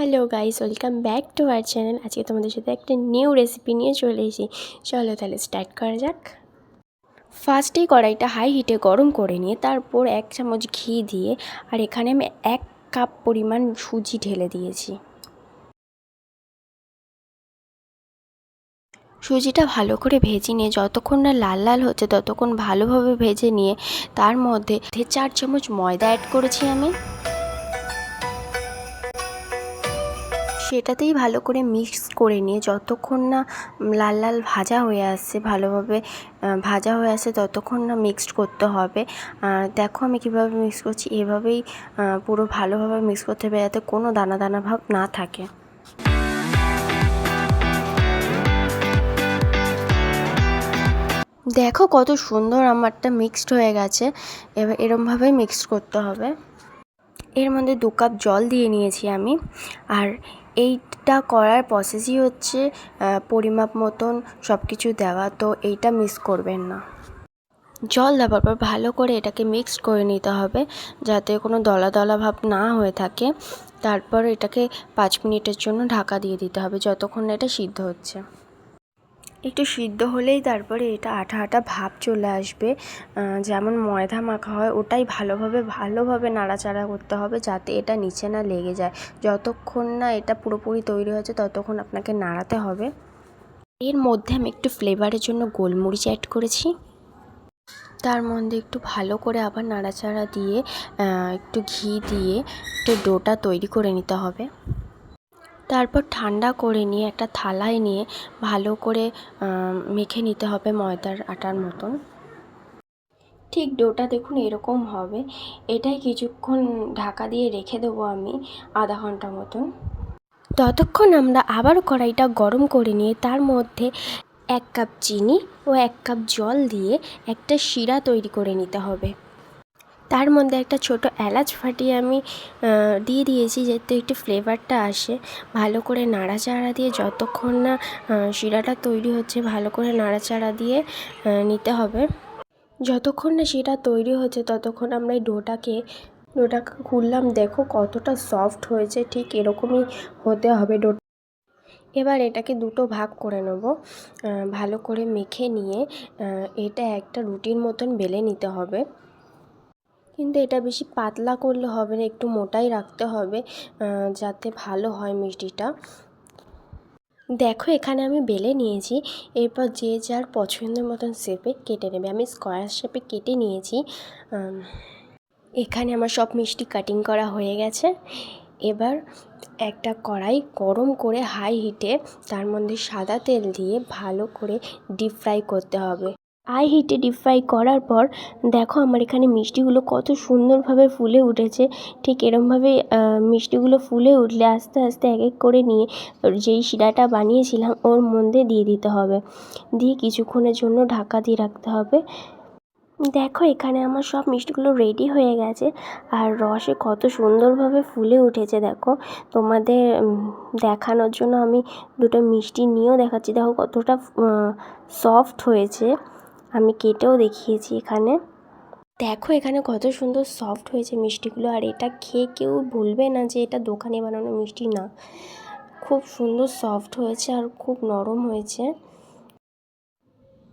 Hello guys, welcome back to our channel. আজকে তোমাদের সাথে একটা নিউ রেসিপি নিয়ে চলে এসেছি। চলো তাহলে স্টার্ট করা যাক। ফার্স্টেই কড়াইটা হাই হিটে গরম করে নিয়ে তারপর এক চামচ ঘি দিয়ে আর এখানে আমি এক কাপ পরিমাণ সুজি ঢেলে দিয়েছি। সুজিটা ভালো করে ভেজে নিয়ে যতক্ষণ না লাল লাল হচ্ছে ততক্ষণ ভালোভাবে ভেজে নিয়ে তার মধ্যে চার চামচ ময়দা অ্যাড করেছি আমি। সেটাতেই ভালো করে মিক্স করে নিয়ে যতক্ষণ না লাল লাল ভাজা হয়ে আসছে, ভালোভাবে ভাজা হয়ে আসছে ততক্ষণ না মিক্সড করতে হবে। দেখো আমি কীভাবে মিক্স করছি, এভাবেই পুরো ভালোভাবে মিক্স করতে হবে যাতে কোনো দানা দানা ভাব না থাকে। দেখো কত সুন্দর আমারটা মিক্সড হয়ে গেছে, এবার এরমভাবেই মিক্সড করতে হবে। এর মধ্যে দু কাপ জল দিয়ে নিয়েছি আমি, আর এইটা করার প্রসেসই হচ্ছে পরিমাপ মতন সব কিছু দেওয়া। তো এইটা মিস করবেন না। জল দেওয়ার পর ভালো করে এটাকে মিক্সড করে নিতে হবে, যাতে কোনো দলা দলা ভাব না হয়ে থাকে। তারপর এটাকে পাঁচ মিনিটের জন্য ঢাকা দিয়ে দিতে হবে, যতক্ষণ না এটা সিদ্ধ হচ্ছে। একটু সিদ্ধ হলেই তারপরে এটা আঠা আঠা ভাব চলে আসবে। যেমন ময়দা মাখা হয়, ওটাই ভালোভাবে ভালোভাবে নাড়াচাড়া করতে হবে যাতে এটা নিচে না লেগে যায়। যতক্ষণ না এটা পুরোপুরি তৈরি হয়েছে, ততক্ষণ আপনাকে নাড়াতে হবে। এর মধ্যে আমি একটু ফ্লেভারের জন্য গোলমরিচ অ্যাড করেছি। তার মধ্যে একটু ভালো করে আবার নাড়াচাড়া দিয়ে একটু ঘি দিয়ে একটু ডোটা তৈরি করে নিতে হবে। তারপর ঠান্ডা করে নিয়ে, একটা থালায় নিয়ে ভালো করে মেখে নিতে হবে ময়দার আটার মতন। ঠিক ডোটা দেখুন এরকম হবে। এটাই কিছুক্ষণ ঢাকা দিয়ে রেখে দেবো আমি আধা ঘণ্টা মতন। ততক্ষণ আমরা আবার কড়াইটা গরম করে নিয়ে, তার মধ্যে এক কাপ চিনি ও এক কাপ জল দিয়ে একটা শিরা তৈরি করে নিতে হবে। তার মধ্যে একটা ছোট এলাচ ফাটিয়ে আমি দিয়ে দিয়েছি যাতে একটু ফ্লেভারটা আসে। ভালো করে নাড়াচাড়া দিয়ে যতক্ষণ না শিরাটা তৈরি হচ্ছে, ভালো করে নাড়াচাড়া দিয়ে নিতে হবে। যতক্ষণ না শিরা তৈরি হচ্ছে, ততক্ষণ আমরা এই ডোটাকে ডোটা খুললাম। দেখো কতটা সফট হয়েছে, ঠিক এরকমই হতে হবে ডো এবার এটাকে দুটো ভাগ করে নেব। ভালো করে মেখে নিয়ে এটা একটা রুটির মতন বেলে নিতে হবে। কিন্তু এটা বেশি পাতলা করলে হবে না, একটু মোটাই রাখতে হবে যাতে ভালো হয় মিষ্টিটা। দেখো, এখানে আমি বেলে নিয়েছি, এরপর যে যার পছন্দের মতন শেপে কেটে নেবে। আমি স্কোয়ার শেপে কেটে নিয়েছি এখানে আমার সব মিষ্টি কাটিং করা হয়ে গেছে। এবার একটা কড়াই গরম করে হাই হিটে তার মধ্যে সাদা তেল দিয়ে ভালো করে ডিপ ফ্রাই করতে হবে। হাই হিটে ডিপ ফ্রাই করার পর দেখো আমার এখানে মিষ্টিগুলো কত সুন্দরভাবে ফুলে উঠেছে। ঠিক এরমভাবে মিষ্টিগুলো ফুলে উঠলে আস্তে আস্তে এক এক করে নিয়ে যেই শিরাটা বানিয়েছিলাম ওর মধ্যে দিয়ে দিতে হবে। দিয়ে কিছুক্ষণের জন্য ঢাকা দিয়ে রাখতে হবে। দেখো এখানে আমার সব মিষ্টিগুলো রেডি হয়ে গেছে আর রসে কত সুন্দরভাবে ফুলে উঠেছে দেখো। তোমাদের দেখানোর জন্য আমি দুটো মিষ্টি নিয়েও দেখাচ্ছি। দেখো কতটা সফট হয়েছে। আমি কেটেও দেখিয়েছি এখানে। দেখো এখানে কত সুন্দর সফট হয়েছে মিষ্টিগুলো, আর এটা খেয়ে কেউ বলবে না যে এটা দোকানে বানানো মিষ্টি না। খুব সুন্দর সফট হয়েছে আর খুব নরম হয়েছে।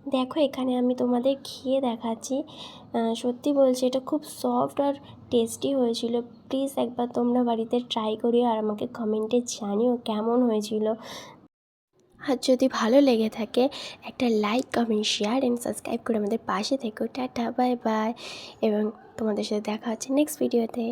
দেখো এখানে আমি তোমাদের খেয়ে দেখাচ্ছি। সত্যি বলছি এটা খুব সফট আর টেস্টি হয়েছিল। প্লিজ একবার তোমরা বাড়িতে ট্রাই করিও আর আমাকে কমেন্টে জানিও কেমন হয়েছিল। আর যদি ভালো লেগে থাকে, একটা like comment share and subscribe করে আমাদের পাশে থেকো। টাটা বাই বাই এবং তোমাদের সাথে দেখা হচ্ছে নেক্সট ভিডিওতে